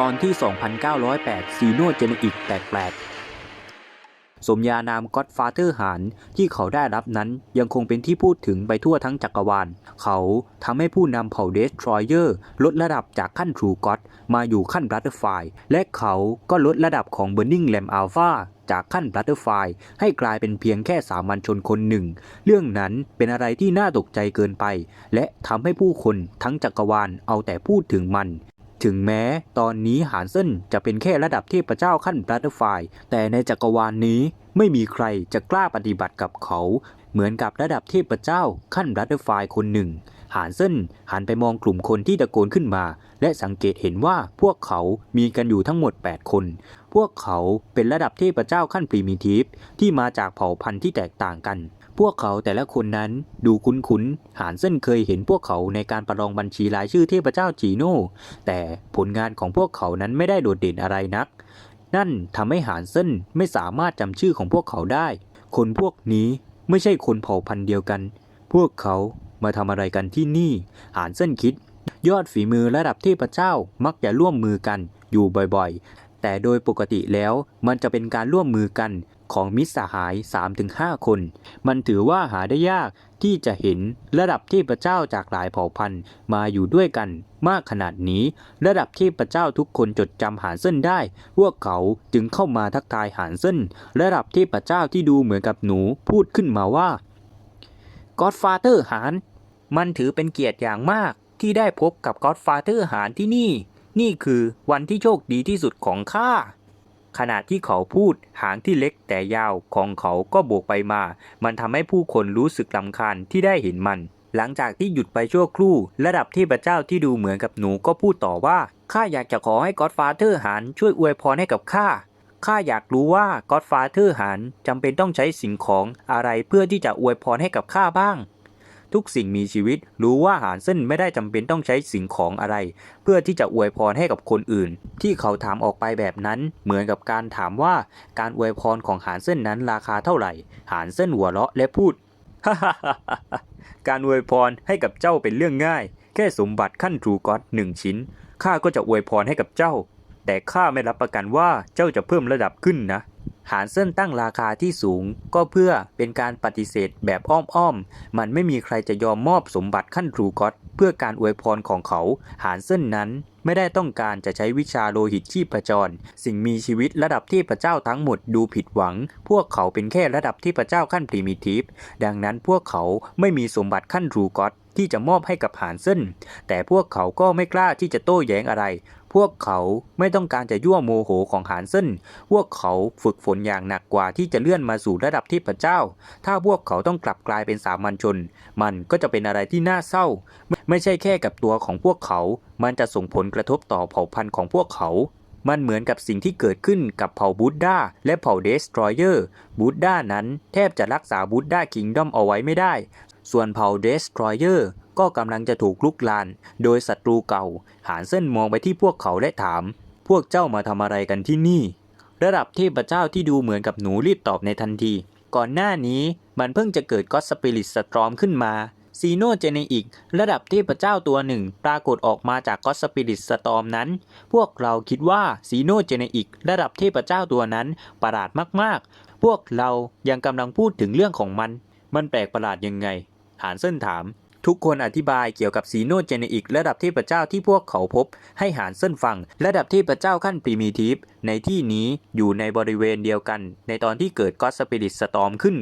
ตอนที่ 2908 ซีโนเจเนอิกแปลกๆสมญานามก็ d ฟาเ t อร์หานที่เขาได้รับนั้นยังคงเป็นที่พูดถึงไปทั่วทั้งจักรวาล เขาทำให้ผู้นำเผ่าเดสทรอยเออร์ลดระดับจากขั้นทรูก็ d มาอยู่ขั้นบ u ัตเตอร์ไฟและเขาก็ลดระดับของ Burning Lamb Alpha จากขั้นบัตเตอร์ไฟให้กลายเป็นเพียงแค่สามัญชนคนหนึ่ง เรื่องนั้นเป็นอะไรที่น่าตกใจเกินไป และทำให้ผู้คนทั้งจักรวาลเอาแต่พูดถึงมัน ถึงแม้ตอนนี้หานเซินจะเป็นแค่ระดับเทพเจ้าขั้นบัตเตอร์ไฟแต่ในจักรวาลนี้ไม่มีใครจะกล้าปฏิบัติกับเขา เหมือนกับระดับเทพเจ้าขั้นบัตเตอร์ไฟคนหนึ่ง หานเซินหันไปมองกลุ่มคนที่ตะโกนขึ้นมา และสังเกตเห็นว่าพวกเขามีกันอยู่ทั้งหมด 8 คน พวกเขาเป็นระดับเทพเจ้าขั้นพรีมิทีฟที่มาจากเผ่าพันธุ์ที่แตกต่างกัน พวกเขาแต่ละคนนั้นดูคุ้นๆ หานเซินเคยเห็นพวกเขาในการประลองบัญชีรายชื่อเทพเจ้าจีโน่ แต่ผลงานของพวกเขานั้นไม่ได้โดดเด่นอะไรนัก นั่นทำให้หานเซินไม่สามารถจำชื่อของพวกเขาได้ คนพวกนี้ไม่ใช่คนเผ่าพันธุ์เดียวกัน พวกเขามาทำอะไรกันที่นี่ หานเซินคิด ยอดฝีมือระดับเทพเจ้ามักจะร่วมมือกันอยู่บ่อยๆ แต่โดยปกติแล้วมันจะเป็นการร่วมมือกัน ของมิตรสหาย 3-5 คน มันถือว่าหาได้ยากที่จะเห็นระดับเทพเจ้าจากหลายเผ่าพันธุ์มาอยู่ด้วยกันมากขนาดนี้ ระดับเทพเจ้าทุกคนจดจำหานเส้นได้ พวกเขาจึงเข้ามาทักทายหานเส้น ระดับเทพเจ้าที่ดูเหมือนกับหนูพูดขึ้นมาว่า Godfather หานมันถือเป็นเกียรติอย่างมากที่ได้พบกับ Godfather หานที่นี่ นี่คือวันที่โชคดีที่สุดของข้า ขณะที่เขาพูดหางที่เล็กแต่ยาวของเขาก็โบกไปมา มันทำให้ผู้คนรู้สึกลำคาญที่ได้เห็นมัน หลังจากที่หยุดไปชั่วครู่ ระดับเทพเจ้าที่ดูเหมือนกับหนูก็พูดต่อว่าข้าอยากจะขอให้ก็อดฟาเธอร์หานช่วยอวยพรให้กับข้าข้าอยากรู้ว่าก็อดฟาเธอร์หานจำเป็นต้องใช้สิ่งของอะไรเพื่อที่จะอวยพรให้กับข้าบ้าง ทุกสิ่งมีชีวิตรู้ว่าหานเส้นไม่ได้จำเป็นต้องใช้สิ่งของอะไร เพื่อที่จะอวยพรให้กับคนอื่น ที่เขาถามออกไปแบบนั้น เหมือนกับการถามว่าการอวยพรของหานเส้นนั้นราคาเท่าไหร่ หานเส้นหัวเราะและพูดฮ่าฮ่าฮ่าฮ่าการอวยพรให้กับเจ้าเป็นเรื่องง่าย แค่สมบัติขั้นทรูก็อดหนึ่งชิ้นข้าก็จะอวยพรให้กับเจ้า แต่ข้าไม่รับประกันว่าเจ้าจะเพิ่มระดับขึ้นนะ หานเส้นตั้งราคาที่สูงก็เพื่อเป็นการปฏิเสธแบบอ้อมๆ มันไม่มีใครจะยอมมอบสมบัติขั้นทรูก็อดเพื่อการอวยพรของเขา หานเส้นนั้นไม่ได้ต้องการจะใช้วิชาโลหิตชีพจร สิ่งมีชีวิตระดับเทพระเจ้าทั้งหมดดูผิดหวัง พวกเขาเป็นแค่ระดับเทพระเจ้าขั้นพรีมิทีฟดังนั้นพวกเขาไม่มีสมบัติขั้นทรูก็อดที่จะมอบให้กับหานเส้น แต่พวกเขาก็ไม่กล้าที่จะโต้แย้งอะไร พวกเขาไม่ต้องการจะยั่วโมโหของหานเส้นพวกเขาฝึกฝนอย่างหนักกว่าที่จะเลื่อนมาสู่ระดับเทพเจ้า ถ้าพวกเขาต้องกลับกลายเป็นสามัญชน มันก็จะเป็นอะไรที่น่าเศร้าไม่ไม่ใช่แค่กับตัวของพวกเขา มันจะส่งผลกระทบต่อเผ่าพันธุ์ของพวกเขามันเหมือนกับสิ่งที่เกิดขึ้นกับเผ่าบูดดาและเผ่าเดสทรอยเออร์บูดดานั้นแทบจะรักษาบูดดาคิงดอมเอาไว้ไม่ได้ ส่วนเผ่าเดสทรอยเออร์ก็กำลังจะถูกลุกลาน โดยศัตรูเก่า หานเส้นมองไปที่พวกเขาและถาม พวกเจ้ามาทำอะไรกันที่นี่ ระดับเทพเจ้าที่ดูเหมือนกับหนูรีบตอบในทันที ก่อนหน้านี้มันเพิ่งจะเกิดก็สปิริตสตรอมขึ้นมาซีโนเจเนอิกระดับเทพเจ้าตัวหนึ่ง ปรากฏออกมาจากก็สปิริตสตรอมนั้น พวกเราคิดว่าซีโนเจเนอิกระดับเทพเจ้าตัวนั้นประหลาดมากๆ พวกเรายังกำลังพูดถึงเรื่องของมัน มันแปลกประหลาดยังไง หานเส้นถาม ทุกคนอธิบายเกี่ยวกับซีโนเจเนอิกระดับเทพเจ้าที่พวกเขาพบ ให้หานเส้นฟัง ระดับเทพเจ้าขั้นพรีมิทีฟ ในที่นี้อยู่ในบริเวณเดียวกัน ในตอนที่เกิดก็อดสปิริตสตอมขึ้น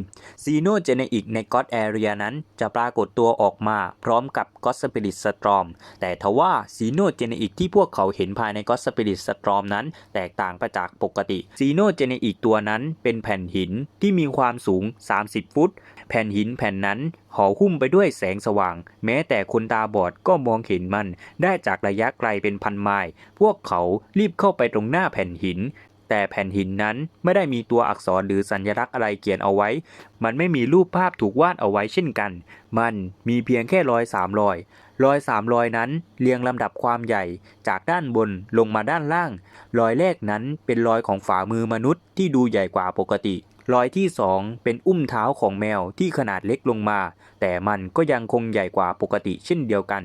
ซีโนเจเนอิกในก็อดแอเรียนั้นจะปรากฏตัวออกมาพร้อมกับก็อดสปิริตสตอมแต่ทว่าซีโนเจเนอิกที่พวกเขาเห็นภายในก็อดสปิริตสตอมนั้น แตกต่างไปจากปกติซีโนเจเนอิกตัวนั้นเป็นแผ่นหินที่มีความสูง 30 ฟุต แผ่นหินแผ่นนั้นห่อหุ้มไปด้วยแสงสว่าง แม้แต่คนตาบอดก็มองเห็นมัน ได้จากระยะไกลเป็นพันไมล์พวกเขารีบเข้าไปตรงหน้าแผ่นหินแต่แผ่นหินนั้นไม่ได้มีตัวอักษรหรือสัญลักษณ์อะไรเขียนเอาไว้ มันไม่มีรูปภาพถูกวาดเอาไว้เช่นกัน มันมีเพียงแค่รอยสามรอย รอยสามรอยนั้นเรียงลำดับความใหญ่จากด้านบนลงมาด้านล่าง รอยแรกนั้นเป็นรอยของฝ่ามือมนุษย์ที่ดูใหญ่กว่าปกติรอยที่สองเป็นอุ้มเท้าของแมวที่ขนาดเล็กลงมา แต่มันก็ยังคงใหญ่กว่าปกติเช่นเดียวกัน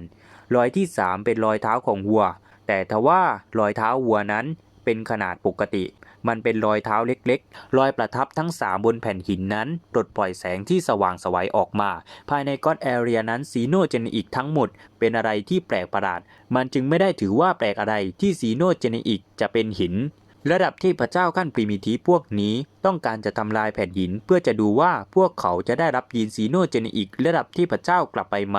รอยที่สามเป็นรอยเท้าของวัว แต่ทว่ารอยเท้าวัวนั้น เป็นขนาดปกติ มันเป็นรอยเท้าเล็กๆ รอยประทับทั้งสามบนแผ่นหินนั้นปลดปล่อยแสงที่สว่างสวัยออกมา ภายในก็อดแอเรียนั้นซีโนเจเนอิกทั้งหมด เป็นอะไรที่แปลกประหลาด มันจึงไม่ได้ถือว่าแปลกอะไรที่ซีโนเจเนอิกจะเป็นหินระดับเทพระเจ้าขั้นพรีมิทีพวกนี้ต้องการจะทำลายแผ่นหินเพื่อจะดูว่าพวกเขาจะได้รับยีนซีโนเจเนอิกระดับเทพระเจ้ากลับไปไหม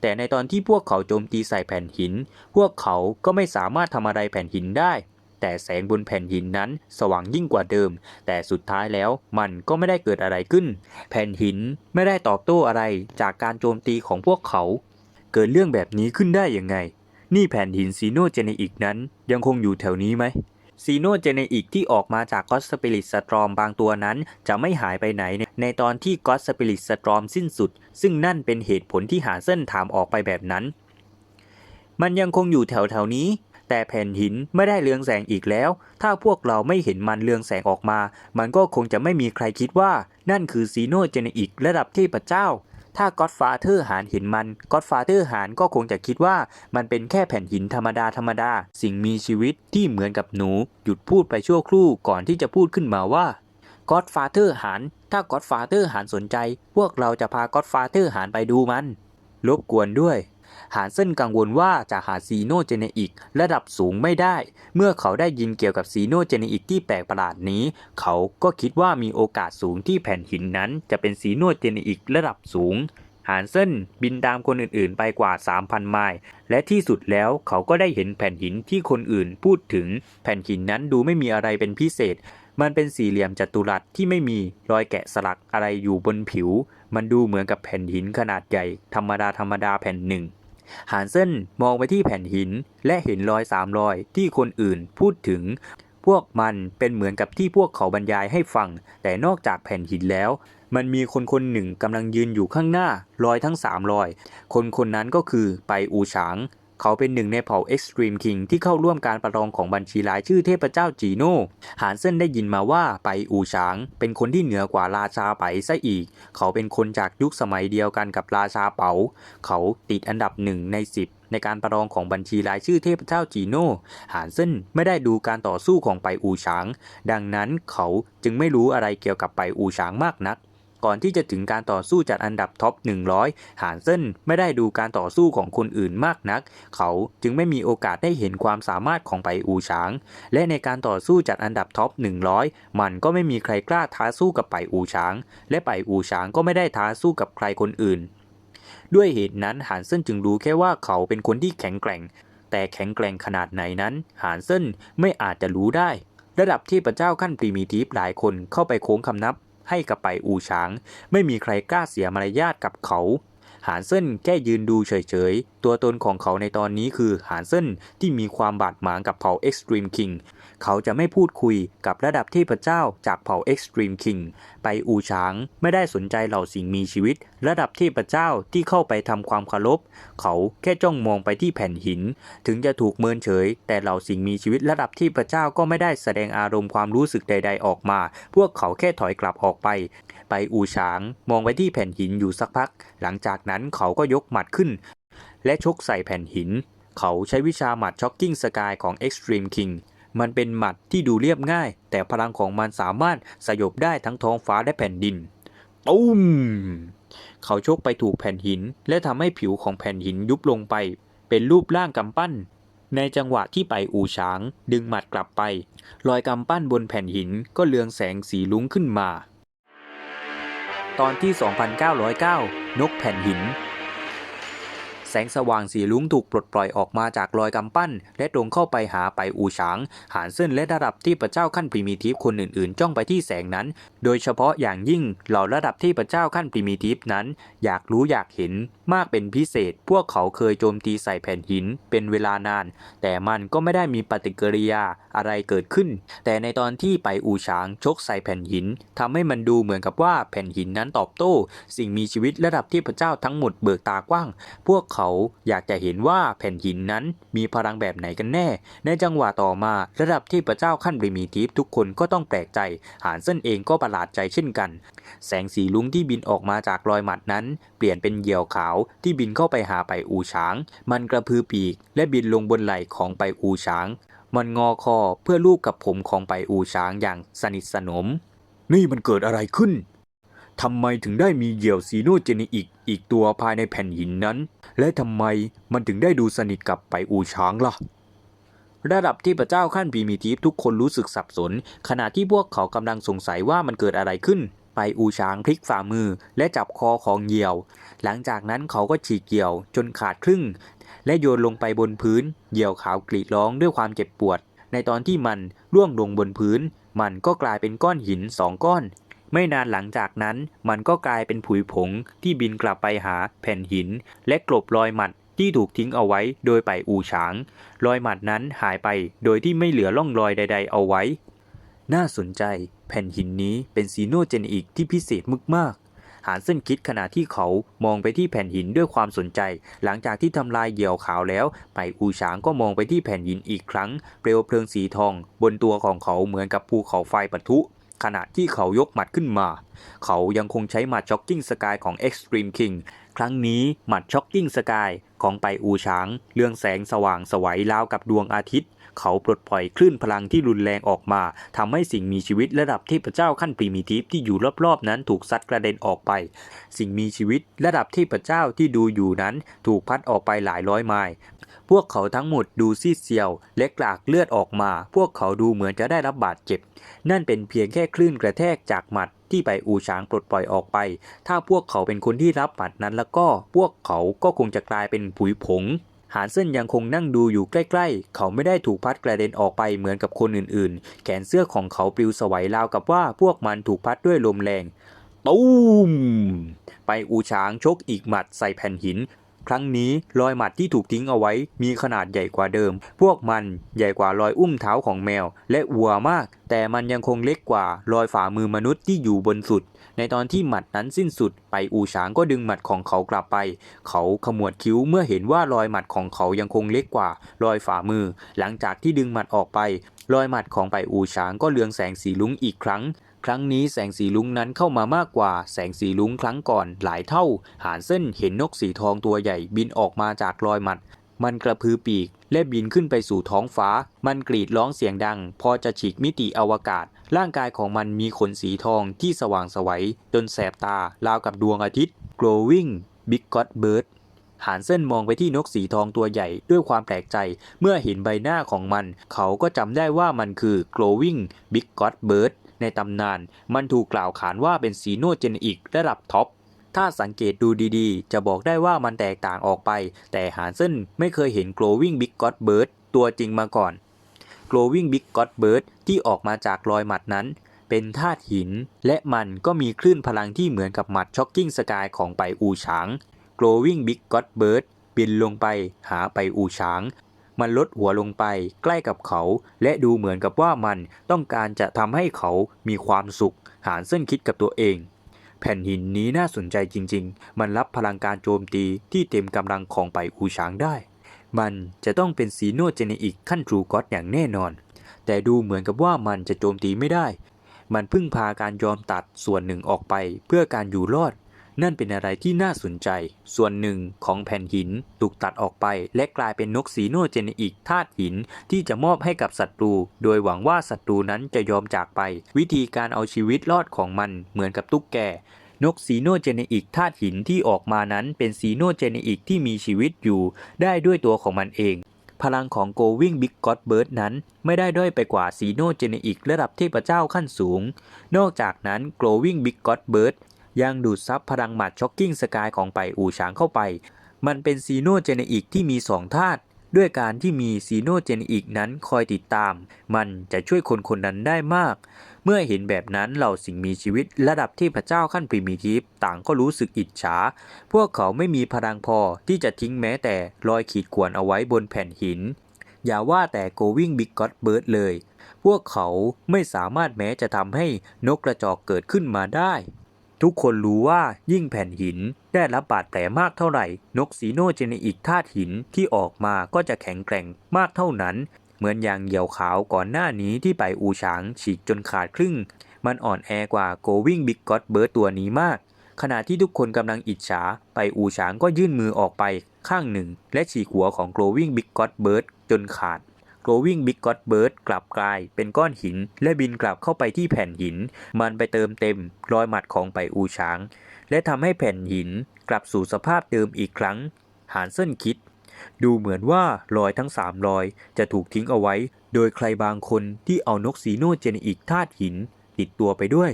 แต่ในตอนที่พวกเขาโจมตีใส่แผ่นหิน พวกเขาก็ไม่สามารถทำอะไรแผ่นหินได้ แต่แสงบนแผ่นหินนั้นสว่างยิ่งกว่าเดิม แต่สุดท้ายแล้วมันก็ไม่ได้เกิดอะไรขึ้น แผ่นหินไม่ได้ตอบโต้อะไรจากการโจมตีของพวกเขา เกิดเรื่องแบบนี้ขึ้นได้ยังไง นี่แผ่นหินซีโนเจเนอิกนั้นยังคงอยู่แถวนี้ไหมซีโนเจเนอิกที่ออกมาจากก็อตสปิริตสตรอมบางตัวนั้นจะไม่หายไปไหนในตอนที่ก็อตสปิริตสตรอมสิ้นสุด ซึ่งนั่นเป็นเหตุผลที่หาเส้นถามออกไปแบบนั้น มันยังคงอยู่แถวแถวๆนี้ แต่แผ่นหินไม่ได้เรืองแสงอีกแล้ว ถ้าพวกเราไม่เห็นมันเรืองแสงออกมา มันก็คงจะไม่มีใครคิดว่า นั่นคือซีโนเจเนอิกระดับเทพเจ้า ถ้าก็อดฟาเธอร์หานเห็นมันก็อดฟาเธอร์หานก็คงจะคิดว่า มันเป็นแค่แผ่นหินธรรมดาธรรมดา สิ่งมีชีวิตที่เหมือนกับหนู หยุดพูดไปชั่วครู่ก่อนที่จะพูดขึ้นมาว่าก็อดฟาเธอร์หานถ้าก็อดฟาเธอร์หานสนใจ พวกเราจะพาก็อดฟาเธอร์หานไปดูมันรบกวนด้วย หานเส้นกังวลว่าจะหาซีโนเจเนอิกระดับสูงไม่ได้ เมื่อเขาได้ยินเกี่ยวกับซีโนเจเนอิกที่แปลกประหลาดนี้ เขาก็คิดว่ามีโอกาสสูงที่แผ่นหินนั้น จะเป็นซีโนเจเนอิกระดับสูงหานเส้นบินตามคนอื่นๆ ไปกว่า 3,000 ไมล์ และที่สุดแล้วเขาก็ได้เห็นแผ่นหินที่คนอื่นพูดถึง แผ่นหินนั้นดูไม่มีอะไรเป็นพิเศษ มันเป็นสี่เหลี่ยมจัตุรัสที่ไม่มีรอยแกะสลักอะไรอยู่บนผิว มันดูเหมือนกับแผ่นหินขนาดใหญ่ ธรรมดาธรรมดาแผ่นหนึ่ง หานเส้นมองไปที่แผ่นหินและเห็นรอยสามรอยที่คนอื่นพูดถึง พวกมันเป็นเหมือนกับที่พวกเขาบรรยายให้ฟัง แต่นอกจากแผ่นหินแล้ว มันมีคนคนหนึ่งกำลังยืนอยู่ข้างหน้ารอยทั้งสามรอย คนคนนั้นก็คือไปอูฉาง เขาเป็นหนึ่งในเผ่า Extreme King ที่เข้าร่วมการประลองของบัญชีรายชื่อเทพเจ้าจีโน่ หานเซินได้ยินมาว่าไปอูฉาง เป็นคนที่เหนือกว่าราชาไปซะอีก เขาเป็นคนจากยุคสมัยเดียวกันกับราชาเปาเขาติดอันดับหนึ่งใน10ในการประลองของบัญชีรายชื่อเทพเจ้าจีโน่ หานเซินไม่ได้ดูการต่อสู้ของไปอูฉาง ดังนั้นเขาจึงไม่รู้อะไรเกี่ยวกับไปอูฉางมากนัก ก่อนที่จะถึงการต่อสู้จัดอันดับท็อป 100 หานเซนไม่ได้ดูการต่อสู้ของคนอื่นมากนัก เขาจึงไม่มีโอกาสได้เห็นความสามารถของไปอูฉาง และในการต่อสู้จัดอันดับท็อป 100 มันก็ไม่มีใครกล้าท้าสู้กับไปอูฉาง และไปอูฉางก็ไม่ได้ท้าสู้กับใครคนอื่น ด้วยเหตุนั้นหานเซนจึงรู้แค่ว่าเขาเป็นคนที่แข็งแกร่ง แต่แข็งแกร่งขนาดไหนนั้น หานเซนไม่อาจจะรู้ได้ ระดับที่พระเจ้าขั้นพรีมีทีฟหลายคนเข้าไปโค้งคำนับ ให้กับไปอูช้าง ไม่มีใครกล้าเสียมารยาทกับเขา หานเซินแค่ยืนดูเฉยๆ ตัวตนของเขาในตอนนี้คือหานเซินที่มีความบาดหมางกับเผ่าเอ็กซ์ตรีมคิงเขาจะไม่พูดคุยกับระดับเทพเจ้าจากเผ่าเอ็กซ์ตรีมคิงไปอูช้างไม่ได้สนใจเหล่าสิ่งมีชีวิตระดับเทพเจ้าที่เข้าไปทำความเคารพเขาแค่จ้องมองไปที่แผ่นหิน ถึงจะถูกเมินเฉย แต่เหล่าสิ่งมีชีวิตระดับเทพเจ้าก็ไม่ได้แสดงอารมณ์ความรู้สึกใด ๆออกมา พวกเขาแค่ถอยกลับออกไป ไปอูฉาง มองไปที่แผ่นหินอยู่สักพัก หลังจากนั้นเขาก็ยกหมัดขึ้น และชกใส่แผ่นหิน เขาใช้วิชาหมัดช็อกกิ้งสกายของ Extreme King มันเป็นหมัดที่ดูเรียบง่าย แต่พลังของมันสามารถสยบได้ทั้งท้องฟ้าและแผ่นดินตุ้ม เขาชกไปถูกแผ่นหิน และทำให้ผิวของแผ่นหินยุบลงไป เป็นรูปร่างกำปั้น ในจังหวะที่ไปอูฉาง ดึงหมัดกลับไป รอยกำปั้นบนแผ่นหินก็เลืองแสงสีลุ้งขึ้นมา ตอนที่ 2909 นกแผ่นหิน แสงสว่างสีลุ้งถูกปลดปล่อยออกมาจากรอยกำปั้น และตรงเข้าไปหาไปอูฉาง หานเซินและระดับที่พระเจ้าขั้นพรีมีทีฟคนอื่นๆ จ้องไปที่แสงนั้น โดยเฉพาะอย่างยิ่งเหล่าระดับที่พระเจ้าขั้นพรีมีทีฟนั้น อยากรู้อยากเห็นมากเป็นพิเศษ พวกเขาเคยโจมตีใส่แผ่นหินเป็นเวลานาน แต่มันก็ไม่ได้มีปฏิกิริยาอะไรเกิดขึ้น แต่ในตอนที่ไปอูฉางชกใส่แผ่นหินทำให้มันดูเหมือนกับว่าแผ่นหินนั้นตอบโต้ สิ่งมีชีวิตระดับที่พระเจ้าทั้งหมดเบิกตากว้าง พวกเขาเขาอยากจะเห็นว่าแผ่นหินนั้นมีพลังแบบไหนกันแน่ ในจังหวะต่อมา ระดับเทพระเจ้าขั้นปริมีทิฟทุกคนก็ต้องแปลกใจ หานเส้นเองก็ประหลาดใจเช่นกัน แสงสีลุงที่บินออกมาจากรอยหมัดนั้น เปลี่ยนเป็นเหยี่ยวขาวที่บินเข้าไปหาไปอูช้าง มันกระพือปีก และบินลงบนไหล่ของไปอูช้าง มันงอคอเพื่อลูบกับผมของไปอูช้างอย่างสนิทสนม นี่มันเกิดอะไรขึ้น ทำไมถึงได้มีเหยี่ยวซีโนเจนีอีกอีกตัวภายในแผ่นหินนั้น และทำไมมันถึงได้ดูสนิทกับไปอูช้างล่ะ ระดับที่พระเจ้าขั้นพีมิทีฟทุกคนรู้สึกสับสน ขณะที่พวกเขากำลังสงสัยว่ามันเกิดอะไรขึ้น ไปอูช้างพลิกฝ่ามือและจับคอของเหยี่ยว หลังจากนั้นเขาก็ฉีกเหยี่ยวจนขาดครึ่ง และโยนลงไปบนพื้น เหยี่ยวขาวกรีดร้องด้วยความเจ็บปวด ในตอนที่มันร่วงลงบนพื้น มันก็กลายเป็นก้อนหินสองก้อน ไม่นานหลังจากนั้นมันก็กลายเป็นผุยผงที่บินกลับไปหาแผ่นหิน และกลบรอยหมัดที่ถูกทิ้งเอาไว้โดยไปอูชาง รอยหมัดนั้นหายไปโดยที่ไม่เหลือร่องรอยใด ๆ เอาไว้ น่าสนใจ แผ่นหินนี้เป็นซีโนเจนอีกที่พิเศษมากๆหานเส้นคิดขณะที่เขามองไปที่แผ่นหินด้วยความสนใจ หลังจากที่ทำลายเหยี่ยวขาวแล้ว ไปอูชางก็มองไปที่แผ่นหินอีกครั้ง เปลวเพลิงสีทอง บนตัวของเขาเหมือนกับภูเขาไฟปะทุ ขณะที่เขายกหมัดขึ้นมา เขายังคงใช้หมัดช็อกกิ้งสกายของ Extreme King ครั้งนี้หมัดช็อกกิ้งสกายของไปอูช้างเรืองแสงสว่างสวัยราวกับดวงอาทิตย์ เขาปลดปล่อยคลื่นพลังที่รุนแรงออกมาทำให้สิ่งมีชีวิตระดับเทพเจ้าขั้นพรีมิทีฟที่อยู่รอบๆนั้นถูกซัดกระเด็นออกไป สิ่งมีชีวิตระดับเทพเจ้าที่ดูอยู่นั้นถูกพัดออกไปหลายร้อยไมล์ พวกเขาทั้งหมดดูซีดเซียว และกลากเลือดออกมา พวกเขาดูเหมือนจะได้รับบาดเจ็บ นั่นเป็นเพียงแค่คลื่นกระแทกจากหมัดที่ไปอูช้างปลดปล่อยออกไป ถ้าพวกเขาเป็นคนที่รับหมัดนั้นแล้วก็พวกเขาก็คงจะกลายเป็นผุยผงหานเส้นยังคงนั่งดูอยู่ใกล้ๆ เขาไม่ได้ถูกพัดกระเด็นออกไปเหมือนกับคนอื่นๆ แขนเสื้อของเขาปลิวสวัยราวกับว่าพวกมันถูกพัดด้วยลมแรง ตูม ไปอูช้างชกอีกหมัดใส่แผ่นหิน ครั้งนี้รอยหมัดที่ถูกทิ้งเอาไว้ มีขนาดใหญ่กว่าเดิม พวกมันใหญ่กว่ารอยอุ้มเท้าของแมว และวัวมาก แต่มันยังคงเล็กกว่ารอยฝ่ามือมนุษย์ที่อยู่บนสุด ในตอนที่หมัดนั้นสิ้นสุด ไปอูชางก็ดึงหมัดของเขากลับไป เขาขมวดคิ้วเมื่อเห็นว่ารอยหมัดของเขายังคงเล็กกว่ารอยฝ่ามือ หลังจากที่ดึงหมัดออกไป รอยหมัดของไปอูชางก็เลืองแสงสีลุ้งอีกครั้ง ครั้งนี้แสงสีลุงนั้นเข้ามามากกว่าแสงสีลุงครั้งก่อนหลายเท่า หานเส้นเห็นนกสีทองตัวใหญ่บินออกมาจากรอยหมัด มันกระพือปีก และบินขึ้นไปสู่ท้องฟ้า มันกรีดร้องเสียงดัง พอจะฉีกมิติอวกาศ ร่างกายของมันมีขนสีทองที่สว่างไสวัยจนแสบตาราวกับดวงอาทิตย์ glowing big god bird หานเส้นมองไปที่นกสีทองตัวใหญ่ด้วยความแปลกใจ เมื่อเห็นใบหน้าของมัน เขาก็จำได้ว่ามันคือ glowing big god bird ในตำนาน มันถูกกล่าวขานว่าเป็นซีโนเจนอีกระดับท็อป ถ้าสังเกตดูดีๆ จะบอกได้ว่ามันแตกต่างออกไป แต่หานเส้นไม่เคยเห็น glowing big god bird ตัวจริงมาก่อน glowing big god bird ที่ออกมาจากรอยหมัดนั้น เป็นธาตุหิน และมันก็มีคลื่นพลังที่เหมือนกับหมัดช็อกกิ้งสกายของไปอูชาง glowing big god bird บินลงไปหาไปอูชาง มันลดหัวลงไปใกล้กับเขา และดูเหมือนกับว่ามันต้องการจะทำให้เขามีความสุข หานเส้นคิดกับตัวเอง แผ่นหินนี้น่าสนใจจริง ๆ มันรับพลังการโจมตีที่เต็มกำลังของไปอูช้างได้ มันจะต้องเป็นซีโนเจเนอิกขั้นทรูก็อดอย่างแน่นอน แต่ดูเหมือนกับว่ามันจะโจมตีไม่ได้ มันพึ่งพาการยอมตัดส่วนหนึ่งออกไปเพื่อการอยู่รอด นั่นเป็นอะไรที่น่าสนใจ ส่วนหนึ่งของแผ่นหินถูกตัดออกไป และกลายเป็นนกสีโนเจเนอิกธาตุหินที่จะมอบให้กับศัตรู โดยหวังว่าศัตรูนั้นจะยอมจากไป วิธีการเอาชีวิตรอดของมันเหมือนกับตุ๊กแกนกซีโนเจเนอิกธาตุหินที่ออกมานั้นเป็นซีโนเจเนอิกที่มีชีวิตอยู่ ได้ด้วยตัวของมันเอง พลังของ Going Big God Bird นั้น ไม่ได้ด้อยไปกว่าซีโนเจเนอิกระดับเทพเจ้าขั้นสูง นอกจากนั้น Glowing Big God Bird ยังดูดซับพลังหมัดช็อกกิ้งสกายของไปอูช้างเข้าไป มันเป็นซีโนเจเนอิกที่มีสองธาตุด้วยการที่มีซีโนเจเนอิกนั้นคอยติดตาม มันจะช่วยคนคนนั้นได้มาก เมื่อเห็นแบบนั้นเหล่าสิ่งมีชีวิตระดับเทพเจ้าขั้นพรีมิทีฟต่างก็รู้สึกอิจฉา พวกเขาไม่มีพลังพอที่จะทิ้งแม้แต่รอยขีดข่วนเอาไว้บนแผ่นหิน อย่าว่าแต่ Going Big God Bird เลย พวกเขาไม่สามารถแม้จะทำให้นกกระจอกเกิดขึ้นมาได้ ทุกคนรู้ว่ายิ่งแผ่นหินได้รับบาดแผลมากเท่าไหร่ นกซีโนเจเนอิกธาตุหินที่ออกมาก็จะแข็งแกร่งมากเท่านั้น เหมือนอย่างเหยี่ยวขาวก่อนหน้านี้ที่ไปอูฉางฉีกจนขาดครึ่ง มันอ่อนแอกว่าโกวิ่งบิ๊กก็อตเบิร์ดตัวนี้มาก ขณะที่ทุกคนกำลังอิจฉาไปอูฉางก็ยื่นมือออกไปข้างหนึ่ง และฉีกหัวของ Glowing Big God Bird จนขาด Glowing Big God Bird กลับกลายเป็นก้อนหิน และบินกลับเข้าไปที่แผ่นหิน มันไปเติมเต็มรอยหมัดของไปอูช้าง และทำให้แผ่นหินกลับสู่สภาพเดิมอีกครั้ง หานเซินคิด ดูเหมือนว่ารอยทั้งสามรอยจะถูกทิ้งเอาไว้ โดยใครบางคนที่เอานกซีโนเจนอิกธาตุหิน ติดตัวไปด้วย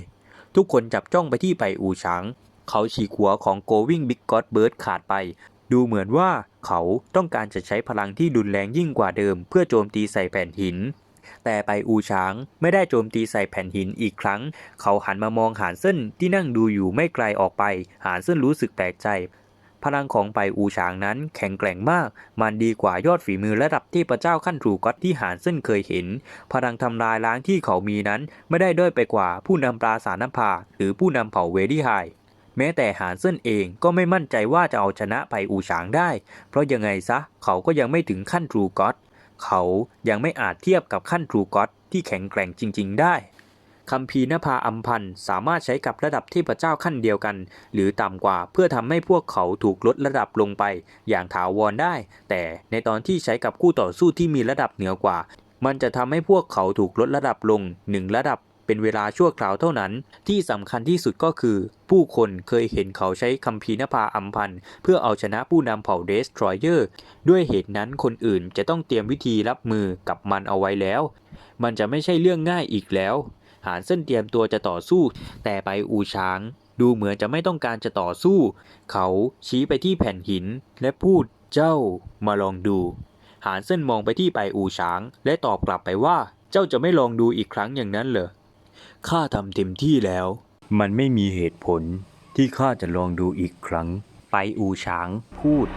ทุกคนจับจ้องไปที่ไปอูช้าง เขาฉีกหัวของ Going Big God Bird ขาดไป ดูเหมือนว่า เขาต้องการจะใช้พลังที่รุนแรงยิ่งกว่าเดิม เพื่อโจมตีใส่แผ่นหิน แต่ไปอูช้างไม่ได้โจมตีใส่แผ่นหินอีกครั้ง เขาหันมามองหานเส้นที่นั่งดูอยู่ไม่ไกลออกไป หานเส้นรู้สึกแปลกใจ พลังของไปอูช้างนั้นแข็งแกร่งมาก มันดีกว่ายอดฝีมือระดับเทพระเจ้าขั้นทรูก็อตที่หานเส้นเคยเห็น พลังทำลายล้างที่เขามีนั้นไม่ได้ด้อยไปกว่าผู้นำปราสาทน้ำพาหรือผู้นำเผ่าเวดี้ไฮ แม้แต่หานเซินเองก็ไม่มั่นใจว่าจะเอาชนะไปอูฉางได้ เพราะยังไงซะเขาก็ยังไม่ถึงขั้นทรูก็อตเขายังไม่อาจเทียบกับขั้นทรูก็อตที่แข็งแกร่งจริง ๆ ได้คัมภีนภาอัมพันธ์สามารถใช้กับระดับเทพเจ้าขั้นเดียวกัน หรือต่ำกว่าเพื่อทำให้พวกเขาถูกลดระดับลงไป อย่างถาวรได้ แต่ในตอนที่ใช้กับคู่ต่อสู้ที่มีระดับเหนือกว่า มันจะทำให้พวกเขาถูกลดระดับลงหนึ่งระดับ เป็นเวลาชั่วคราวเท่านั้น ที่สำคัญที่สุดก็คือ ผู้คนเคยเห็นเขาใช้คัมภีร์นภาอัมพันธ์เพื่อเอาชนะผู้นำเผ่าเดสทรอยเออร์ด้วยเหตุนั้นคนอื่นจะต้องเตรียมวิธีรับมือกับมันเอาไว้แล้ว มันจะไม่ใช่เรื่องง่ายอีกแล้วหานเส้นเตรียมตัวจะต่อสู้ แต่ไปอูช้างดูเหมือนจะไม่ต้องการจะต่อสู้ เขาชี้ไปที่แผ่นหินและพูดเจ้ามาลองดู หานเส้นมองไปที่ไปอูช้าง และตอบกลับไปว่าเจ้าจะไม่ลองดูอีกครั้งอย่างนั้นเหรอ ข้าทำเต็มที่แล้ว มันไม่มีเหตุผลที่ข้าจะลองดูอีกครั้ง ไปอูช้างพูด